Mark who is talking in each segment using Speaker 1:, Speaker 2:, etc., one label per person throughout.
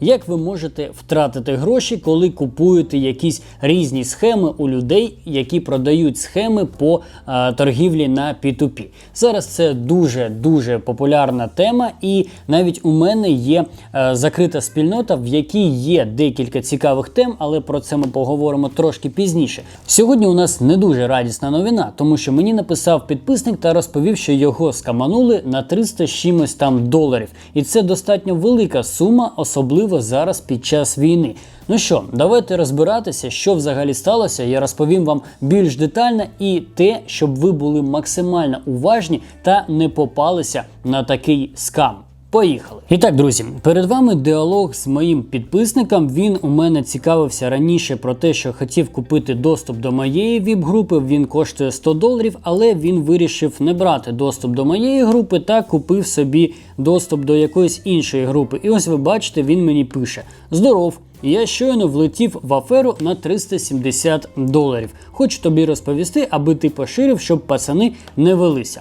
Speaker 1: як ви можете втратити гроші, коли купуєте якісь різні схеми у людей, які продають схеми по е, торгівлі на P2P. Зараз це дуже дуже популярна тема, і навіть у мене є е, закрита спільнота, в якій є декілька цікавих тем, але про це ми поговоримо трошки пізніше. Сьогодні у нас не дуже радісна новина, тому що мені написав підписник та розповів, що його скаманули на 300 чимось там доларів, і це достатньо велика сума, особливо зараз під час війни. Ну що, давайте розбиратися, що взагалі сталося. Я розповім вам більш детально і те, щоб ви були максимально уважні та не попалися на такий скам. Поїхали. І так, друзі, перед вами діалог з моїм підписником. Він у мене цікавився раніше про те, що хотів купити доступ до моєї віп-групи. Він коштує 100 доларів, але він вирішив не брати доступ до моєї групи та купив собі доступ до якоїсь іншої групи. І ось ви бачите, він мені пише: Здоров! Я щойно влетів в аферу на 370 доларів. Хочу тобі розповісти, аби ти поширив, щоб пацани не велися.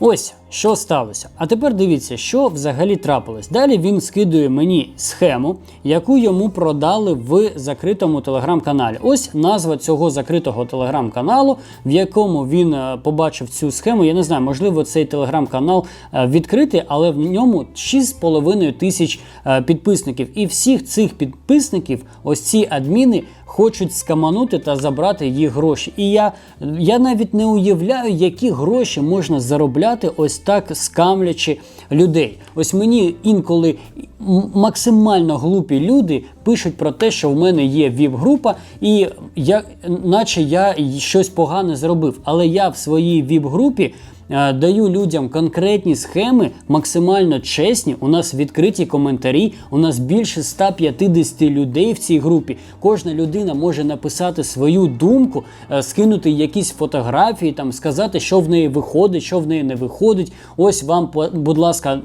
Speaker 1: Ось що сталося. А тепер дивіться, що взагалі трапилось. Далі він скидує мені схему, яку йому продали в закритому телеграм-каналі. Ось назва цього закритого телеграм-каналу, в якому він е, побачив цю схему. Я не знаю, можливо, цей телеграм-канал е, відкритий, але в ньому 6,5 тисяч е, підписників. І всіх цих підписників, ось ці адміни. Хочуть скаманути та забрати їх гроші. І я, я навіть не уявляю, які гроші можна заробляти ось так скамлячи людей. Ось мені інколи максимально глупі люди пишуть про те, що в мене є ВІП-група, і я, наче я щось погане зробив. Але я в своїй ВІП-групі. Е, Даю людям конкретні схеми, максимально чесні. У нас відкриті коментарі. У нас більше 150 людей в цій групі. Кожна людина може написати свою думку, е, скинути якісь фотографії, там сказати, що в неї виходить, що в неї не виходить. Ось вам, будь ласка,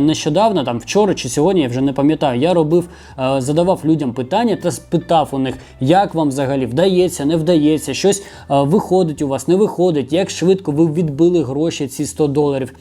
Speaker 1: нещодавно, там вчора чи сьогодні, я вже не пам'ятаю. Я робив, е, задавав людям питання та спитав у них, як вам взагалі вдається, не вдається, щось е, виходить у вас, не виходить, як швидко ви відбили гроші, ці 100 доларів.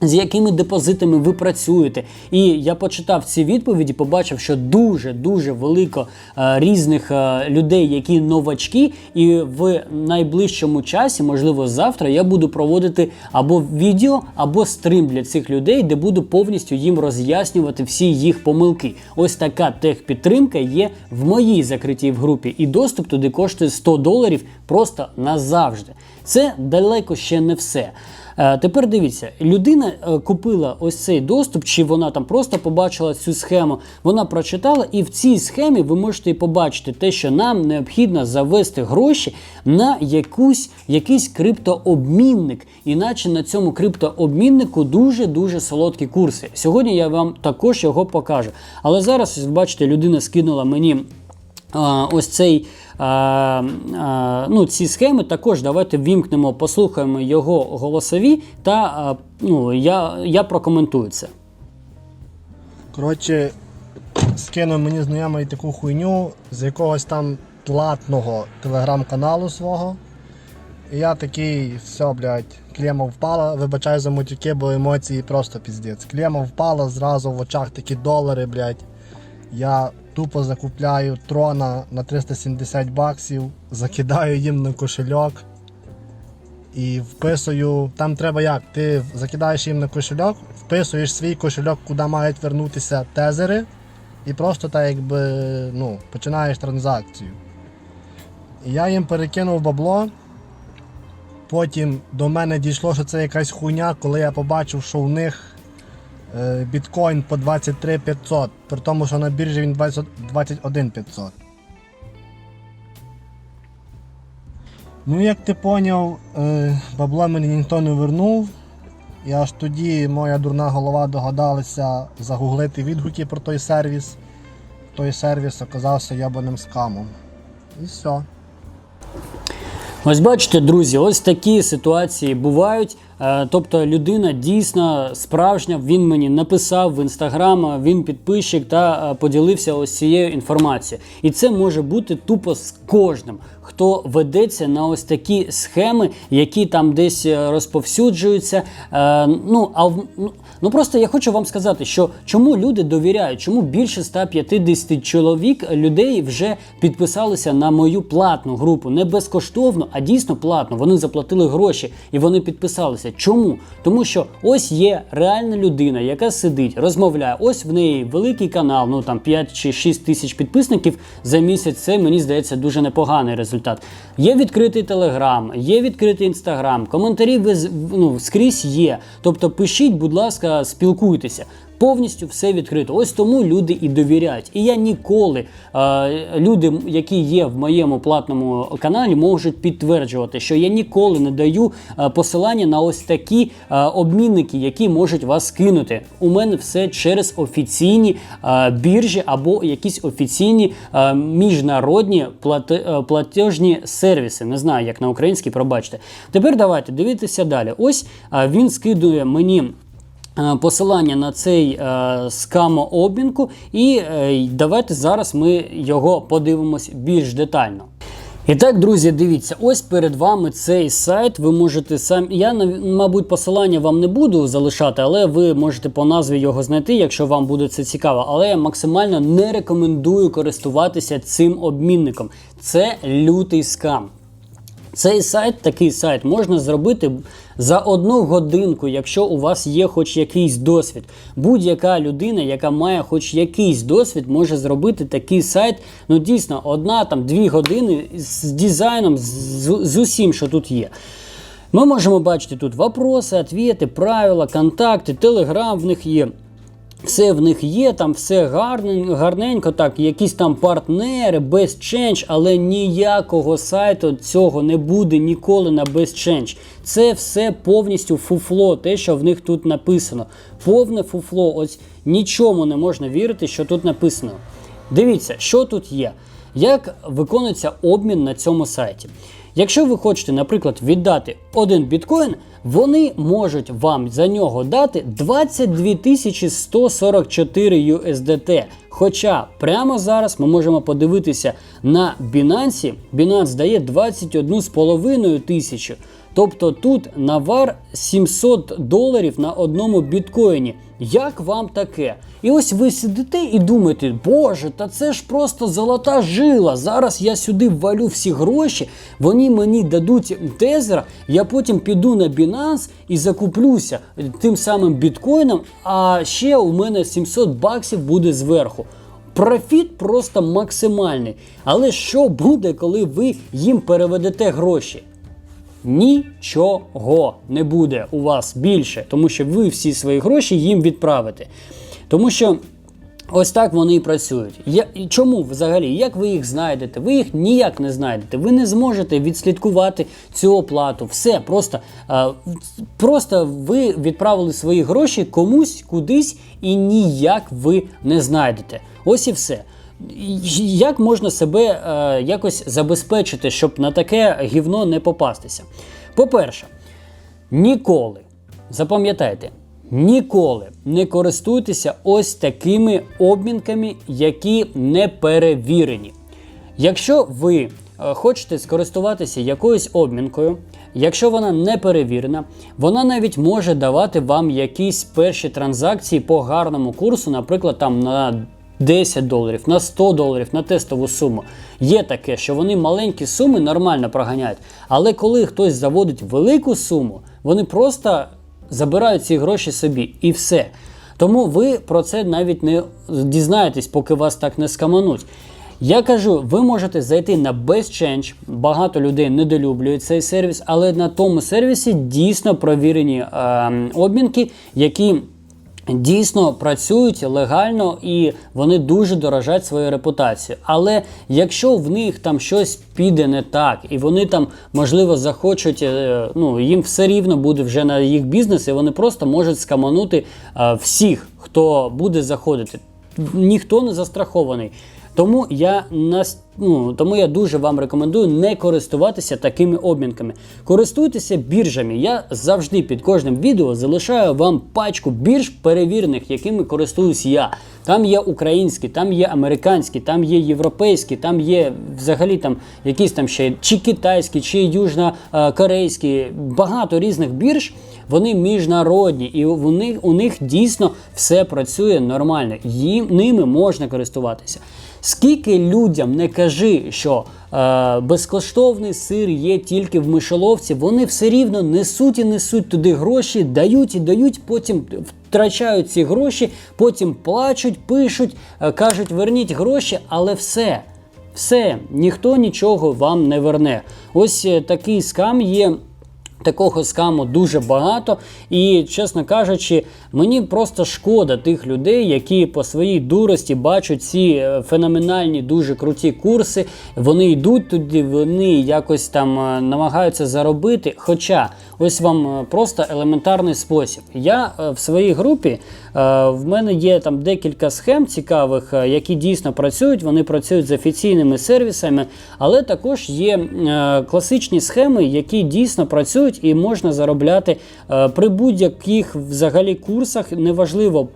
Speaker 1: З якими депозитами ви працюєте? І я почитав ці відповіді, побачив, що дуже дуже велико е, різних е, людей, які новачки, і в найближчому часі, можливо, завтра, я буду проводити або відео, або стрим для цих людей, де буду повністю їм роз'яснювати всі їх помилки. Ось така техпідтримка є в моїй закритій в групі, і доступ туди коштує 100 доларів просто назавжди. Це далеко ще не все. Е, Тепер дивіться, людина е, купила ось цей доступ, чи вона там просто побачила цю схему, вона прочитала, і в цій схемі ви можете побачити те, що нам необхідно завести гроші на якусь, якийсь криптообмінник. Іначе на цьому криптообміннику дуже-дуже солодкі курси. Сьогодні я вам також його покажу. Але зараз, бачите, людина скинула мені. Ось цей ну, ці схеми також давайте вімкнемо, послухаємо його голосові, та ну, я, я прокоментую це.
Speaker 2: Коротше, скинув мені знайомий таку хуйню з якогось там платного телеграм-каналу свого. І я такий, все, блядь, клема впала, вибачаю за матюки, бо емоції просто піздець. Клема впала, зразу в очах такі долари, блядь. Я тупо закупляю трона на 370 баксів, закидаю їм на кошельок і вписую. Там треба як? Ти закидаєш їм на кошельок, вписуєш свій кошельок, куди мають вернутися тезери, і просто так якби ну, починаєш транзакцію. Я їм перекинув бабло. Потім до мене дійшло, що це якась хуйня, коли я побачив, що в них біткоін по 23 500, при тому, що на біржі він 20 21 500. Ну, як ти поняв, е, бабло мені ніхто не вернув. І аж тоді моя дурна голова догадалася загуглити відгуки про той сервіс. Той сервіс оказався ябаним скамом. І все.
Speaker 1: Ось бачите, друзі, ось такі ситуації бувають. Е, Тобто людина дійсно справжня, він мені написав в інстаграм, він підписчик та е, поділився ось цією інформацією. І це може бути тупо з кожним, хто ведеться на ось такі схеми, які там десь е, розповсюджуються. Е, Ну, а ну, Ну просто я хочу вам сказати, що чому люди довіряють, чому більше 150 чоловік людей вже підписалися на мою платну групу. Не безкоштовно, а дійсно платно. Вони заплатили гроші і вони підписалися. Чому? Тому що ось є реальна людина, яка сидить, розмовляє. Ось в неї великий канал, ну там 5 чи 6 тисяч підписників за місяць. Це мені здається дуже непоганий результат. Є відкритий телеграм, є відкритий інстаграм, коментарі ви ну, скрізь є. Тобто пишіть, будь ласка, спілкуйтеся. Повністю все відкрито. Ось тому люди і довіряють. І я ніколи е, люди, які є в моєму платному каналі, можуть підтверджувати, що я ніколи не даю е, посилання на ось такі е, обмінники, які можуть вас кинути. У мене все через офіційні е, біржі або якісь офіційні е, міжнародні плате- е, платежні сервіси. Не знаю, як на українській, пробачте. Тепер давайте дивитися далі. Ось е, він скидує мені. Е, Посилання на цей е, скамообмінку, і е, давайте зараз ми його подивимось більш детально. І так, друзі, дивіться, ось перед вами цей сайт. Ви можете самі. Я мабуть, посилання вам не буду залишати, але ви можете по назві його знайти, якщо вам буде це цікаво. Але я максимально не рекомендую користуватися цим обмінником. Це лютий скам. Цей сайт, такий сайт, можна зробити за одну годинку, якщо у вас є хоч якийсь досвід. Будь-яка людина, яка має хоч якийсь досвід, може зробити такий сайт. Ну дійсно, одна там дві години з дизайном, з, з усім, що тут є. Ми можемо бачити тут вопроси, ответи, правила, контакти, телеграм в них є. Все в них є, там все гарненько, так, якісь там партнери, без change, але ніякого сайту цього не буде ніколи на без. Це все повністю фуфло, те, що в них тут написано. Повне фуфло. Ось нічому не можна вірити, що тут написано. Дивіться, що тут є. Як виконується обмін на цьому сайті? Якщо ви хочете, наприклад, віддати один біткоін, вони можуть вам за нього дати 22 тисячі 144 USDT. Хоча прямо зараз ми можемо подивитися на Binance. Binance дає 21,5 тисячу. Тобто тут навар 700 доларів на одному біткоїні. Як вам таке? І ось ви сидите і думаєте, боже, та це ж просто золота жила. Зараз я сюди ввалю всі гроші, вони мені дадуть тезер, я потім піду на Binance і закуплюся тим самим біткоїном, а ще у мене 700 баксів буде зверху. Профіт просто максимальний. Але що буде, коли ви їм переведете гроші? Нічого не буде у вас більше, тому що ви всі свої гроші їм відправите. Тому що ось так вони і працюють. Я, чому взагалі? Як ви їх знайдете? Ви їх ніяк не знайдете. Ви не зможете відслідкувати цю оплату. Все, просто, е, просто ви відправили свої гроші комусь кудись і ніяк ви не знайдете. Ось і все. Як можна себе е, якось забезпечити, щоб на таке гівно не попастися? По-перше, ніколи, запам'ятайте, ніколи не користуйтеся ось такими обмінками, які не перевірені. Якщо ви е, хочете скористуватися якоюсь обмінкою, якщо вона не перевірена, вона навіть може давати вам якісь перші транзакції по гарному курсу, наприклад, там на 10 доларів, на 100 доларів на тестову суму. Є таке, що вони маленькі суми нормально проганяють. Але коли хтось заводить велику суму, вони просто забирають ці гроші собі і все. Тому ви про це навіть не дізнаєтесь, поки вас так не скамануть. Я кажу, ви можете зайти на BestChange, багато людей недолюблюють цей сервіс, але на тому сервісі дійсно провірені е, обмінки, які дійсно працюють легально і вони дуже дорожать своєю репутацією. Але якщо в них там щось піде не так, і вони там, можливо, захочуть, е, ну їм все рівно буде вже на їх бізнес, і вони просто можуть скаманути е, всіх, хто буде заходити. Ніхто не застрахований. Тому я нас. Ну, тому я дуже вам рекомендую не користуватися такими обмінками. Користуйтеся біржами. Я завжди під кожним відео залишаю вам пачку бірж перевірених, якими користуюсь я. Там є українські, там є американські, там є європейські, там є взагалі там якісь там ще чи китайські, чи южнокорейські, багато різних бірж. Вони міжнародні, і у них, у них дійсно все працює нормально. Їм ними можна користуватися. Скільки людям не кажи, що е, безкоштовний сир є тільки в мишоловці, вони все рівно несуть і несуть туди гроші, дають і дають, потім втрачають ці гроші, потім плачуть, пишуть, е, кажуть, верніть гроші, але все. Все, ніхто нічого вам не верне. Ось е, такий скам є. Такого скаму дуже багато, і, чесно кажучи, мені просто шкода тих людей, які по своїй дурості бачать ці е, феноменальні, дуже круті курси. Вони йдуть туди, вони якось там е, намагаються заробити. Хоча ось вам е, просто елементарний спосіб. Я в своїй групі в мене є там декілька схем цікавих, які дійсно працюють. Вони працюють з офіційними сервісами, але також є класичні схеми, які дійсно працюють і можна заробляти е, при будь-яких взагалі курсах. Неважливо,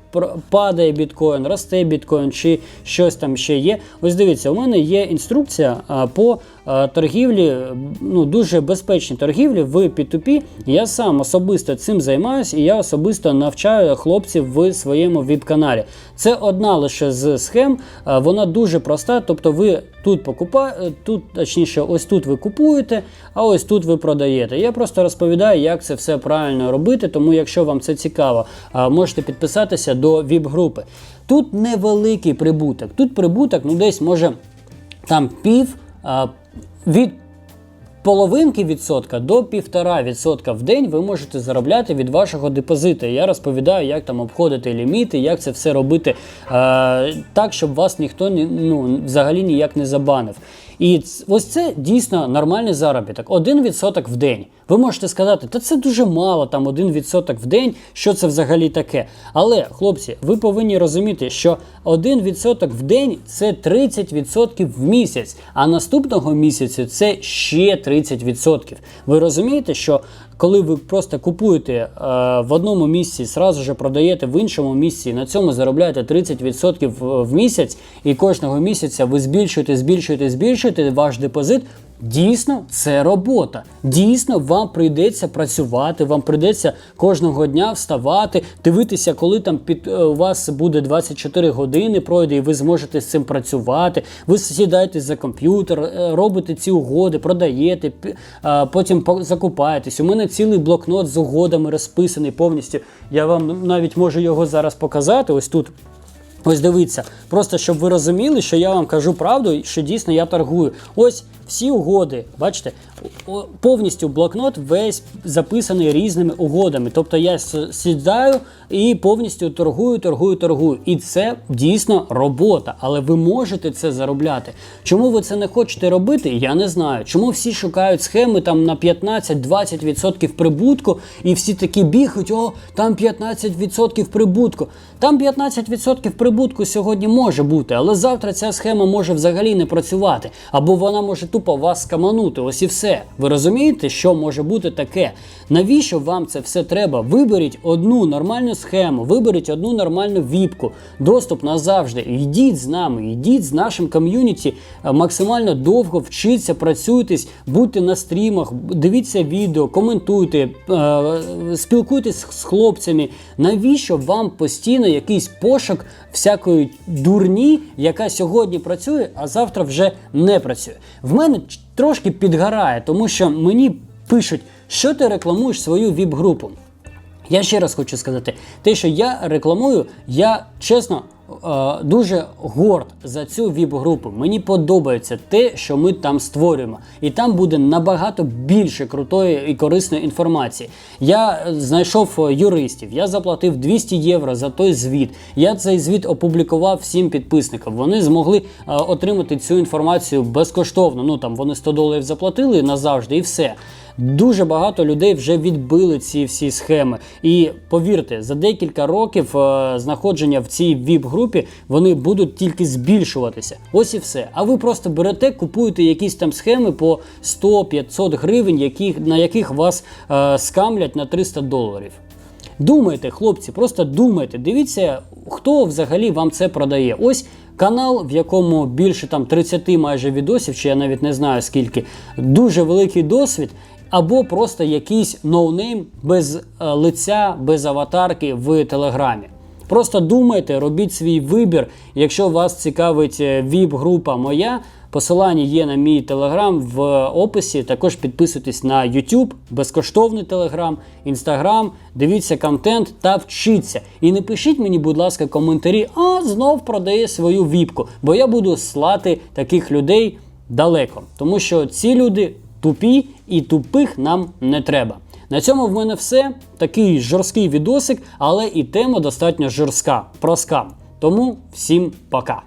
Speaker 1: падає біткоін, росте біткоін чи щось там ще є. Ось дивіться, у мене є інструкція е, по торгівлі, е, ну дуже безпечній торгівлі в P2P. Я сам особисто цим займаюся і я особисто навчаю хлопців в своєму віп-каналі. Це одна лише з схем, е, вона дуже проста. Тобто, ви тут покупаєте, тут точніше, ось тут ви купуєте, а ось тут ви продаєте. Я просто розповідаю, як це все правильно робити. Тому, якщо вам це цікаво, е, можете підписатися до ВІП-групи. Тут невеликий прибуток. Тут прибуток, ну десь може там пів від половинки відсотка до півтора відсотка в день ви можете заробляти від вашого депозиту. Я розповідаю, як там обходити ліміти, як це все робити е, так, щоб вас ніхто ну, взагалі ніяк не забанив. І ось це дійсно нормальний заробіток. Один відсоток в день. Ви можете сказати, та це дуже мало, там один відсоток в день, що це взагалі таке. Але, хлопці, ви повинні розуміти, що один відсоток в день це 30% в місяць, а наступного місяця це ще 30%. Ви розумієте, що коли ви просто купуєте е, в одному місці, зразу же продаєте в іншому місці, на цьому заробляєте 30% в- в місяць, і кожного місяця ви збільшуєте, збільшуєте, збільшуєте ваш депозит. Дійсно, це робота. Дійсно, вам прийдеться працювати, вам прийдеться кожного дня вставати, дивитися, коли там під е, у вас буде 24 години пройде, і ви зможете з цим працювати. Ви сідаєте за комп'ютер, е, робите ці угоди, продаєте, потім по- закупаєтесь. У мене цілий блокнот з угодами розписаний повністю. Я вам навіть можу його зараз показати. Ось тут. Ось дивіться, просто щоб ви розуміли, що я вам кажу правду, що дійсно я торгую. Ось всі угоди, бачите, повністю блокнот весь записаний різними угодами. Тобто я сідаю і повністю торгую, торгую, торгую. І це дійсно робота, але ви можете це заробляти. Чому ви це не хочете робити? Я не знаю. Чому всі шукають схеми там на 15-20% прибутку, і всі такі бігають, о, там 15% прибутку. Там 15% прибутку сьогодні може бути, але завтра ця схема може взагалі не працювати, або вона може тупо вас скаманути. Ось і все. Ви розумієте, що може бути таке? Навіщо вам це все треба? Виберіть одну нормальну схему, виберіть одну нормальну віпку, доступ назавжди. Йдіть з нами, йдіть з нашим ком'юніті, е, максимально довго вчіться, працюйтесь, будьте на стрімах, дивіться відео, коментуйте, е, спілкуйтесь з хлопцями. Навіщо вам постійно якийсь пошук всякої дурні, яка сьогодні працює, а завтра вже не працює? В мене ч- трошки підгорає, тому що мені пишуть, що ти рекламуєш свою віп-групу. Я ще раз хочу сказати, те, що я рекламую, я чесно дуже горд за цю віп-групу. Мені подобається те, що ми там створюємо, і там буде набагато більше крутої і корисної інформації. Я е, знайшов е, юристів, я заплатив 200 євро за той звіт. Я цей звіт опублікував всім підписникам. Вони змогли е, отримати цю інформацію безкоштовно. Ну там вони 100 доларів заплатили назавжди, і все. Дуже багато людей вже відбили ці всі схеми. І повірте, за декілька років е, знаходження в цій віп-групі вони будуть тільки збільшуватися. Ось і все. А ви просто берете, купуєте якісь там схеми по 100-500 гривень, які, на яких вас е, скамлять на 300 доларів. Думайте, хлопці, просто думайте. Дивіться, хто взагалі вам це продає. Ось канал, в якому більше там 30 майже відосів, чи я навіть не знаю скільки, дуже великий досвід. Або просто якийсь ноунейм без е, лиця, без аватарки в телеграмі. Просто думайте, робіть свій вибір. Якщо вас цікавить е, віп-група моя, посилання є на мій телеграм в описі. Також підписуйтесь на YouTube, безкоштовний телеграм, інстаграм, дивіться контент та вчіться. І не пишіть мені, будь ласка, коментарі, а знов продає свою віпку, бо я буду слати таких людей далеко, тому що ці люди тупі і тупих нам не треба. На цьому в мене все. Такий жорсткий відосик, але і тема достатньо жорстка проска. Тому всім пока.